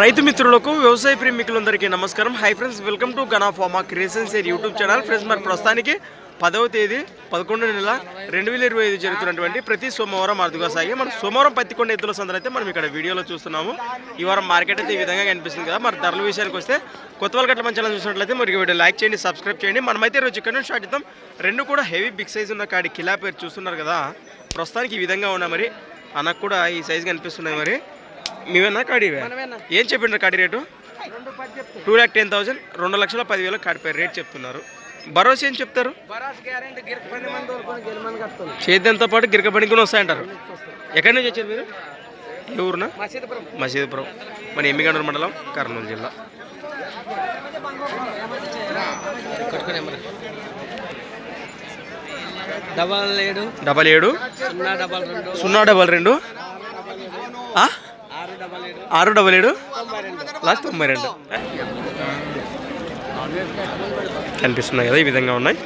రైతు మిత్రులకు వ్యవసాయ ప్రేమికులందరికీ నమస్కారం. Hi friends welcome to Gana pharma creations year YouTube channel friends మరి ప్రస్తుతానికి పదవ తేదీ పదకొండు నెల రెండు వేల ఇరవై ఐదు జరుగుతున్నటువంటి ప్రతి సోమవారం అరుదుగా సాగి మనం సోమవారం పత్తికొండ ఎద్దుల సందర అయితే మనం ఇక్కడ వీడియోలో చూస్తున్నాము. ఈ వారం మార్కెట్ అయితే ఈ విధంగా కనిపిస్తుంది కదా. మరి ధరల విషయానికి వస్తే కొత్తవాళ్ళ గట్ల మంచి చూసినట్లయితే మరి వీడియో లైక్ చేయండి సబ్స్క్రైబ్ చేయండి. మనమైతే రోజు ఇక్కడ నుంచి స్టార్ట్ చేద్దాం. రెండు కూడా హెవీ బిగ్ సైజ్ ఉన్న కాడి కిలా పేరు చూస్తున్నారు కదా. ప్రస్తుతానికి ఈ విధంగా ఉన్నా మరి అన్నకు కూడా ఈ సైజ్ కనిపిస్తున్నాయి మరి. మీవేనా కాడివే ఏం చెప్పిండ్రు కాడి rate? Two lakh ten thousand రెండు లక్షల పదివేల కాడిపై రేట్ చెప్తున్నారు. భరోసా ఏం చెప్తారు? చేద్దంతో పాటు గిరక పనికి కూడా వస్తాయంటారు. ఎక్కడి నుంచి వచ్చారు మీరు? ఏ ఊరునా? మసీదుపురం. మసీదుపురం. మన ఎమ్మిగండూరు మండలం కర్నూలు జిల్లా. డబల్ ఏడు. డబల్ ఏడు. సున్నా డబల్ రెండు సున్నా డబల్ రెండు ఆ? ఆరు డబల్ ఏడు? లాస్ట్ తొంభై రెండు. కనిపిస్తున్నాయి కదా ఈ విధంగా ఉన్నాయి.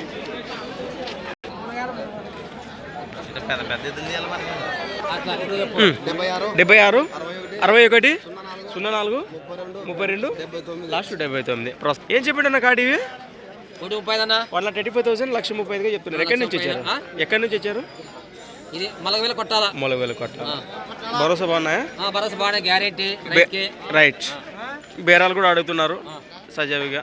డెబ్బై ఆరు అరవై ఒకటి సున్నా నాలుగు ముప్పై రెండు లాస్ట్ డెబ్బై తొమ్మిది. ఏం చెప్పండి అన్న కాడి ఇవి one lakh thirty five thousand లక్ష ముప్పై ఐదుగా చెప్తున్నారు. ఎక్కడి నుంచి వచ్చారు? ఎక్కడి నుంచి వచ్చారు? ఇది మలగ వేల కొట్టాలా? మూల వేలు కొట్ట భరోసా బాగున్నాయా? ఆ, బరాస్ బాగానే గ్యారెంటీ రైట్. బేరాలు కూడా అడుగుతున్నారు సజావిగా.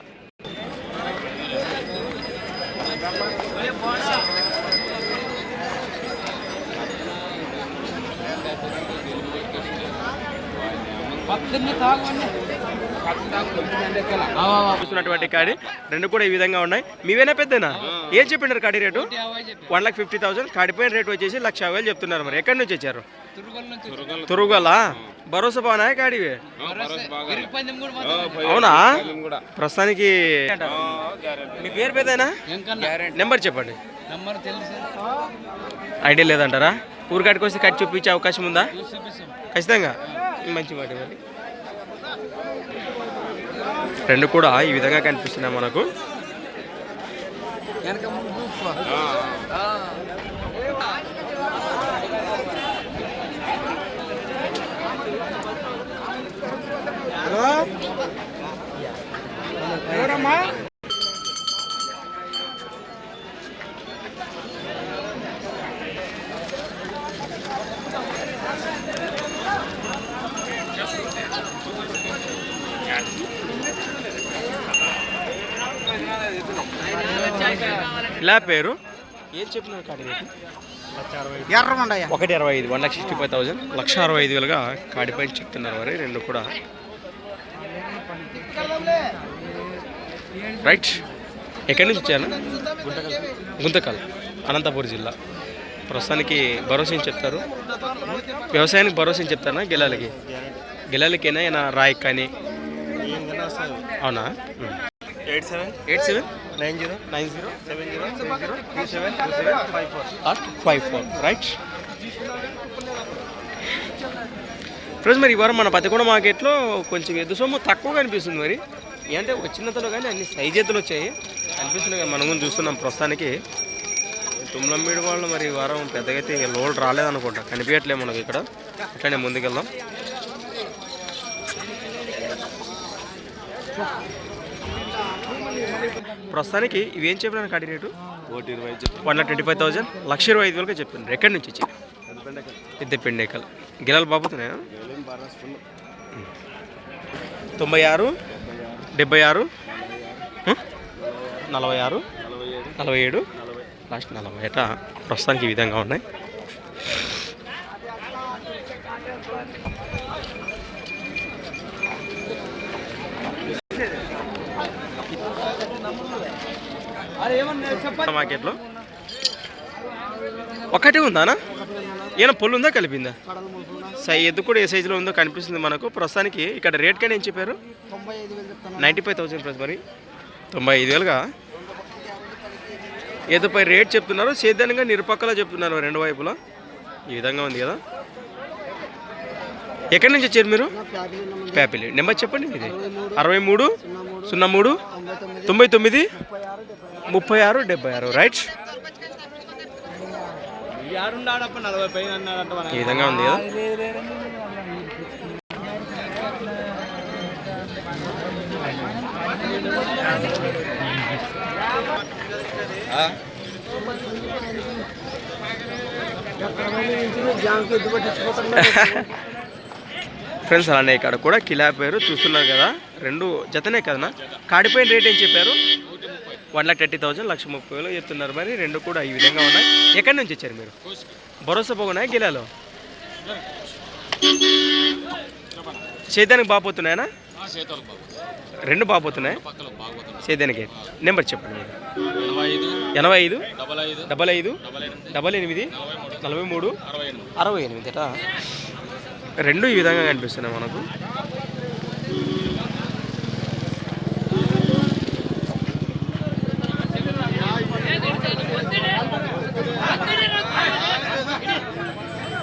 చూస్తున్నటువంటి కాడి. రెండు కూడా ఈ విధంగా ఉన్నాయి. మీవేనా పెద్దనా? ఏం చెప్పినారు కాడి rate? One lakh fifty thousand. కాడిపోయిన rate వచ్చేసి లక్ష యాభై వేలు చెప్తున్నారు మరి. ఎక్కడి నుంచి వచ్చారు? తురుగల భరోసా బాగున్నాయా కాడివి? అవునా? ప్రస్తుతానికి మీ పేరు పెద్దనా? నెంబర్ చెప్పండి. ఐడియా లేదంటారా? ఊరికాడికి వస్తే కట్ చూపించే అవకాశం ఉందా? ఖచ్చితంగా. మంచి మాట మరి. రెండు కూడా ఈ విధంగా కనిపిస్తున్నాయి మనకు. వెనక ఇలా పేరు? ఏం చెప్పినారు ఒకటి అరవై ఐదు one lakh sixty five thousand. లక్ష అరవై ఐదు వేలుగా కాడిపై చెప్తున్నారు మరి రెండు కూడా. రైట్ ఎక్కడి నుంచి వచ్చాను గుంతకల్. అనంతపూర్ జిల్లా. ప్రస్తుతానికి భరోసా చెప్తారు? వ్యవసాయానికి భరోసా చెప్తారా గెలాలకి? గెలాలకేనా ఏనా రాయి కానీ అవునా? Eight seven. Eight seven? Nine zero? Nine zero. Seven zero. Two seven two seven five four. Five four right. Friends మరి ఈ వారం మన పతికొండ మార్కెట్లో కొంచెం ఎద్దు సొమ్ము తక్కువ కనిపిస్తుంది మరి. ఏంటంటే ఒక చిన్నతలో కానీ అన్ని సైజ్ ఎద్దులు వచ్చాయి. కనిపిస్తున్నాయి కదా మనం కూడా చూస్తున్నాం ప్రస్తుతానికి. తుమ్లంబీడు వాళ్ళు మరి ఈ వారం పెద్దగా అయితే లోడ్ రాలేదనుకుంటా. కనిపించట్లేదు మనకి ఇక్కడ. అట్లనే ముందుకెళ్దాం. ప్రస్తుతానికి ఇవి ఏం చెప్పినాను కాడి రేటు? ఒకటి ఇరవై one lakh twenty five thousand. లక్ష ఇరవై ఐదు వేలుగా చెప్తున్నారు ఎక్కడి నుంచి వచ్చి పెద్ద పెండేకల్ గిలాలు బాబుతున్నాయా తొంభై ఆరు డెబ్బై ఆరు? నలభై ఆరు. నలభై ఏడు. లాస్ట్ నలభై ఏట? ప్రస్తుతానికి ఈ విధంగా ఉన్నాయి. మార్కెట్లో? ఒకటే ఉందానా ఏమైనా పొల్లు ఉందా? కలిపిందా? సై ఎద్దు కూడా ఏ సైజులో ఉందో కనిపిస్తుంది మనకు. ప్రస్తుతానికి ఇక్కడ రేట్ కానీ ఏం చెప్పారు? నైంటీ ఫైవ్ థౌసండ్ ప్లస్ మరి. తొంభై ఐదు వేలుగా? ఎద్దుపై రేట్ చెప్తున్నారు. సేద్యానికి నిరుపక్కల చెప్తున్నారు రెండు వైపులా. ఈ విధంగా ఉంది కదా. ఎక్కడి నుంచి వచ్చారు మీరు? ప్యాపిలి నెంబర్ చెప్పండి ఇది అరవై మూడు? సున్నా మూడు తొంభై తొమ్మిది ముప్పై ఆరు డెబ్బై ఆరు. రైట్ ఈ విధంగా ఉంది కదా? ఫ్రెండ్స్ అలానే ఇక్కడ కూడా కిలా పేరు చూస్తున్నారు కదా. రెండు జతనే కదనా? కాడిపోయిన రేట్ ఏం చెప్పారు? వన్ లాక్ థర్టీ థౌసండ్ లక్ష ముప్పై వేలు చెప్తున్నారు మరి. రెండు కూడా ఈ విధంగా ఉన్నాయి. ఎక్కడి నుంచి వచ్చారు మీరు? భరోసా పోగున్నాయి గిలాలో? సేద్యానికి బాగుపోతున్నాయనా రెండు బాగుపోతున్నాయి సేద్యానికి నెంబర్ చెప్పండి మీరు. ఎనభై ఐదు డబల్ ఐదు డబల్ ఎనిమిది నలభై మూడు అరవై ఎనిమిది. రెండు ఈ విధంగా కనిపిస్తున్నాయి మనకు.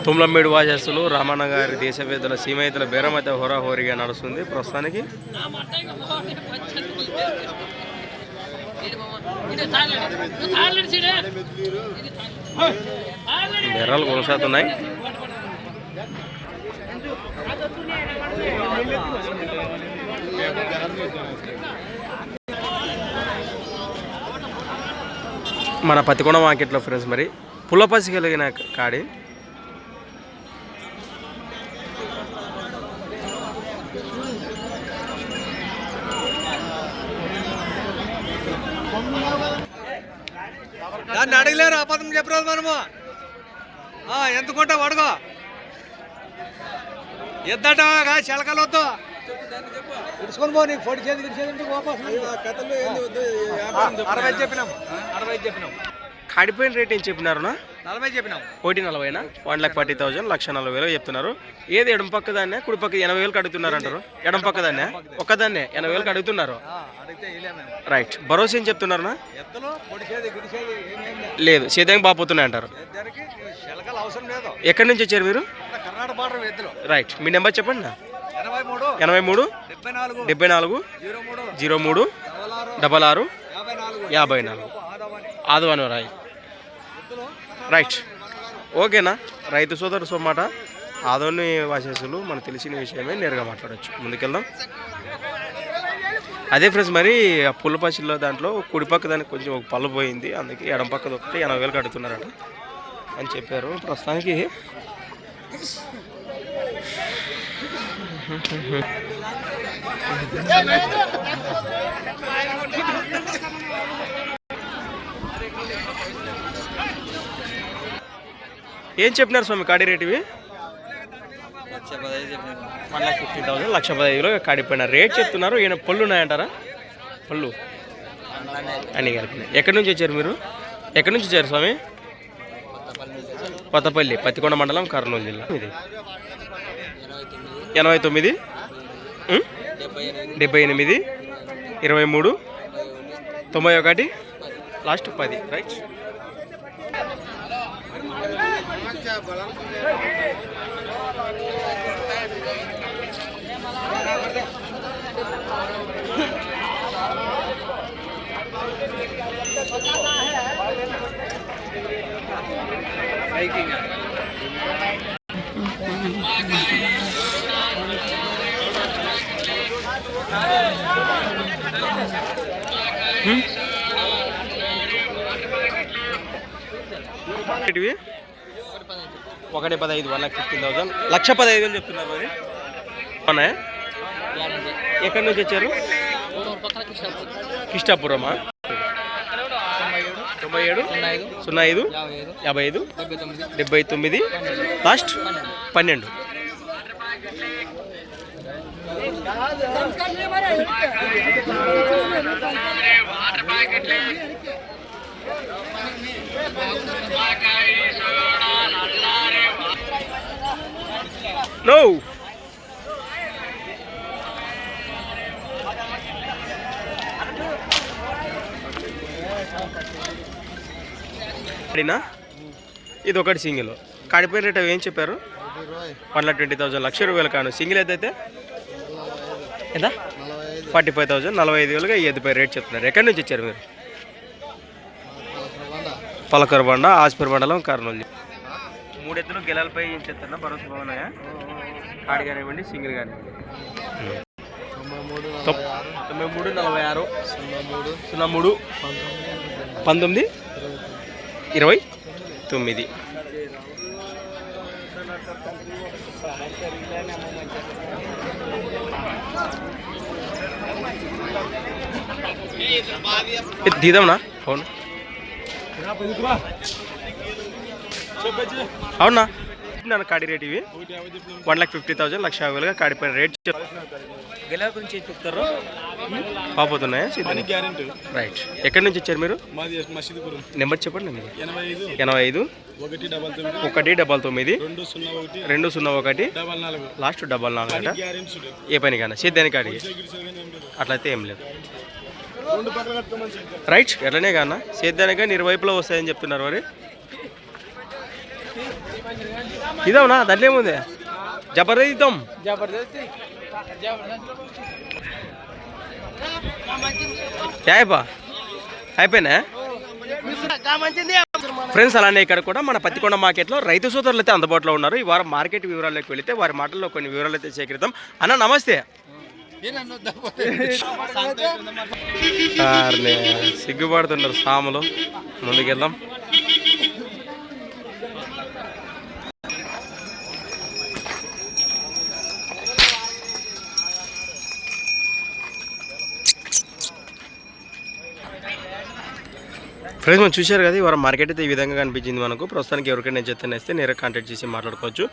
తుమ్లమ్మేడు వాజస్సులు రామన్న గారి దేశవేత్తల సీమైతుల బేరమైతే హోరాహోరీగా నడుస్తుంది. ప్రస్తుతానికి బెర్రలు కొనసాగుతున్నాయి. మన పతికొండ మార్కెట్లో ఫ్రెండ్స్ మరి పుల్లపసి కలిగిన కాడి. దాన్ని అడగలేరు అబద్ధం చెప్పరాదు మనము. ఆ, ఎంత కొంటావు అడుగు ఎద్దట చిలకలొద్దు ఇడుచుకొని పో నీకు పొడి చేతి గిడిచేది ఉంటే వాపస్? అరవై చెప్పినాం. అరవై చెప్పినాం. కాడిపోయిన రేట్ ఏం చెప్పినారునా నలభై చెప్పినాం. కోటి నలభైనా? వన్ లాక్ ఫార్టీ థౌసండ్ లక్ష నలభై వేలు చెప్తున్నారు. ఏది ఎడం పక్క దాన్నే? కుడి పక్క ఎనభై వేలకు అడుగుతున్నారు అంటారు ఎడం పక్క దాన్నే? ఒక్కదాన్నే ఎనభై వేలకు అడుగుతున్నారు రైట్. భరోసా ఏం ఏమేం లేదు. లేదు సేద్యం బాపోతున్నాయి అంటారు. ఎక్కడి నుంచి వచ్చారు మీరు? రైట్. మీ నెంబర్ చెప్పండి నా ఎనభై మూడు డెబ్బై నాలుగు జీరో మూడు డబల్ ఆరు యాభై నాలుగు. ఆదవని రాయ్. రైట్. ఓకేనా? రైతు సోదరు సొమ్మాట ఆదోని వాసేసులు మనకు తెలిసిన విషయమే నేరుగా మాట్లాడచ్చు. ముందుకెళ్దాం. అదే ఫ్రెండ్స్ మరి ఆ దాంట్లో దాంట్లో కుడిపక్క దానికి కొంచెం ఒక పళ్ళు పోయింది. అందుకే ఎడం పక్క దొరికితే ఎనభై వేలు కడుతున్నారట అని చెప్పారు. ప్రస్తుతానికి ఏం చెప్పినారు స్వామి కాడి రేట్ ఇవి? వన్ లాక్ ఫిఫ్టీ థౌసండ్ లక్ష పదహైదులో కాడిపోయినారు. రేట్ చెప్తున్నారు. ఈయన పళ్ళు ఉన్నాయంటారా? పళ్ళు. అన్ని కలిపినాయి. ఎక్కడి నుంచి వచ్చారు మీరు? ఎక్కడి నుంచి వచ్చారు స్వామి? కొత్తపల్లి. పత్తికొండ మండలం కర్నూలు జిల్లా. ఇది. ఎనభై తొమ్మిది? డెబ్బై ఎనిమిది. ఇరవై మూడు. తొంభై ఒకటి. లాస్ట్ పది. రైట్. ఇవి ఒకటి పదహైదు వన్ లాక్ ఫిఫ్టీన్ థౌసండ్. లక్ష పదహైదు వేలు చెప్తున్నారు మరి. అవునా? ఎక్కడి నుంచి వచ్చారు? కిష్టాపురమా తొంభై ఏడు సున్నా ఐదు యాభై ఐదు డెబ్బై తొమ్మిది లాస్ట్ పన్నెండు. నో అడినా? ఇది ఒకటి సింగిల్. కాడిపోయిన రేట్ అవి ఏం చెప్పారు? వన్ లాక్ ట్వంటీ థౌసండ్ లక్ష రూపాయలు కాను. సింగిల్ అయితే ఎంత? ఫార్టీ ఫైవ్ థౌసండ్ నలభై ఐదు వేలుగా ఈ ఎద్దుపై రేట్ చెప్తున్నారు. ఎక్కడి నుంచి వచ్చారు మీరు? పలకర బండ ఆస్పర్ మండలం కర్నూలు. మూడెత్తులు గెలాలపై ఏం చెప్తున్నా భరోసా బాగున్నాయా? కాడి కానివ్వండి సింగిల్ కానివ్వండి. తొంభై మూడు నలభై ఆరు. సున్నా మూడు. పంతొమ్మిది. ఇరవై. తొమ్మిది. తీద్దాంనా ఫోన్ అవునా? నన్ను కాడి రేట్ ఇవి? వన్ లాక్ ఫిఫ్టీ థౌసండ్ లక్ష యాభై వేలుగా కాడిపోయిన రేట్ గెలా గురించి చెప్తారు? పాపోతున్నాయా? సీతని గ్యారెంటీ. రైట్. ఎక్కడి నుంచి వచ్చారు మీరు? మాది మసీదుపురం. నెంబర్ చెప్పండి ఎనభై ఐదు. ఎనభై ఐదు. ఒకటి డబల్ తొమ్మిది. రెండు సున్నా ఒకటి. లాస్ట్ డబల్ నాలుగు అంట? ఏ పని కానీ సేద్యానికి కాడికి అట్లయితే ఏం లేదు. రైట్. ఎట్లనే కానా? సేద్యానికి కానీ ఇరువైపులో వస్తాయని చెప్తున్నారు మరి. ఇదవునా? దాంట్లో ఏముంది జబర్దస్త్. ఇద్దాం జబర్దస్త్ యాయపా అయిపోయినా? ఫ్రెండ్స్ అలానే ఇక్కడ కూడా మన పత్తికొండ మార్కెట్లో రైతు సోదరులు అయితే అందుబాటులో ఉన్నారు. ఈ వారం మార్కెట్ వివరాల్లోకి వెళితే వారి మాటల్లో కొన్ని వివరాలు అయితే సేకరిద్దాం. అన్న నమస్తే. సిగ్గుపడుతున్నారు సాములు. ముందుకెళ్దాం. ఫ్రెండ్స్ మనం చూశారు కదా ఇవాళ మార్కెట్ అయితే ఈ విధంగా కనిపించింది మనకు. ప్రస్తుతానికి ఎవరికైనా చెత్తన ఇస్తే నేరుగా కాంటాక్ట్ చేసి మాట్లాడుకోవచ్చు.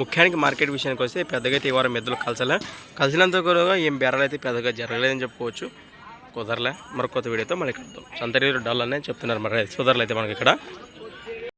ముఖ్యానికి మార్కెట్ విషయానికి వస్తే పెద్దగా అయితే ఇవాళ వారం కలిసలే. కలిసినంత కూడా ఏం బేరాలు అయితే పెద్దగా జరగలేదని చెప్పుకోవచ్చు. కుదరలే. మరి కొత్త వీడియోతో మళ్ళీ కలుద్దాం. సంతరీరు డల్ అనే చెప్తున్నారు. మరి సోదరులు అయితే మనకి ఇక్కడ.